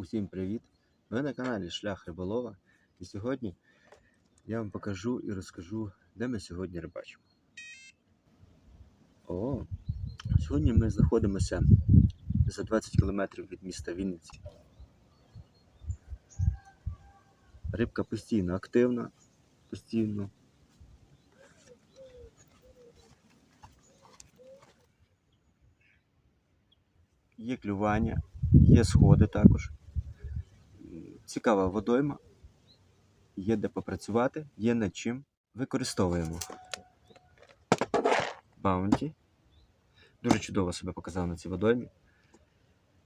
Усім привіт! Ви на каналі Шлях Риболова. І сьогодні я вам покажу і розкажу, де ми сьогодні рибачимо. О, сьогодні ми знаходимося за 20 км від міста Вінниці. Рибка постійно активна, постійно. Є клювання, є сходи також. Цікава водойма, є де попрацювати, є над чим. Використовуємо Bounty. Дуже чудово себе показав на цій водоймі.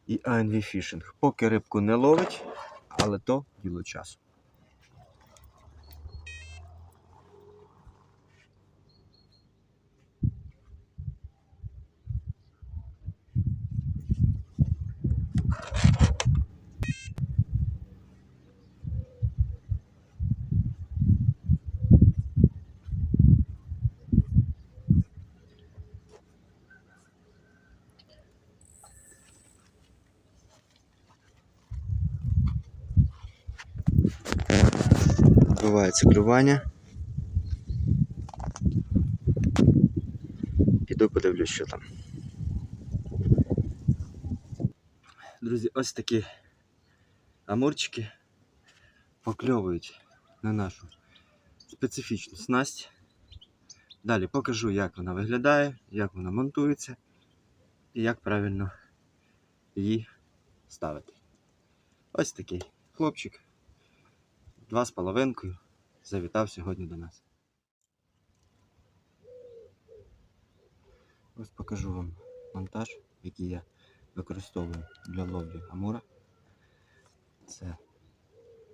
І ANV Fishing. Поки рибку не ловить, але то діло часу. Відбувається клювання. Піду подивлюсь, що там. Друзі, ось такі амурчики покльовують на нашу специфічну снасть. Далі покажу, як вона виглядає, як вона монтується і як правильно її ставити. Ось такий хлопчик. Два з половинкою завітав сьогодні до нас. Ось покажу вам монтаж, який я використовую для ловлі амура. Це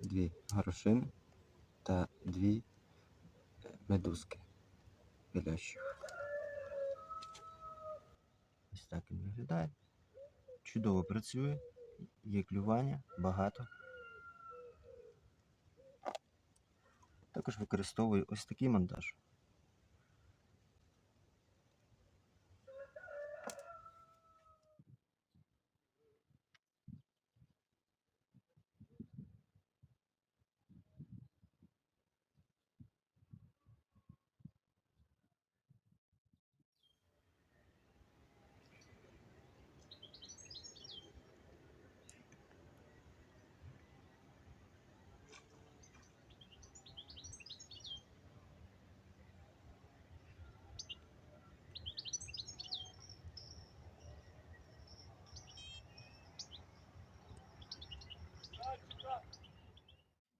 дві горошини та дві е, медузки білящих. Ось так він виглядає. Чудово працює, є клювання, багато. Також використовую ось такий монтаж.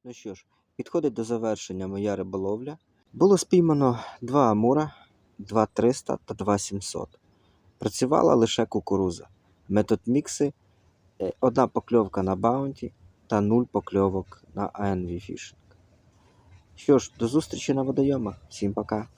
Ну що ж, підходить до завершення моя риболовля. Було спіймано два амура, 2300 та 2700. Працювала лише кукуруза. Метод мікси, е, одна покльовка на баунті та нуль покльовок на ANV Fishing. Що ж, до зустрічі на водойомах. Всім пока!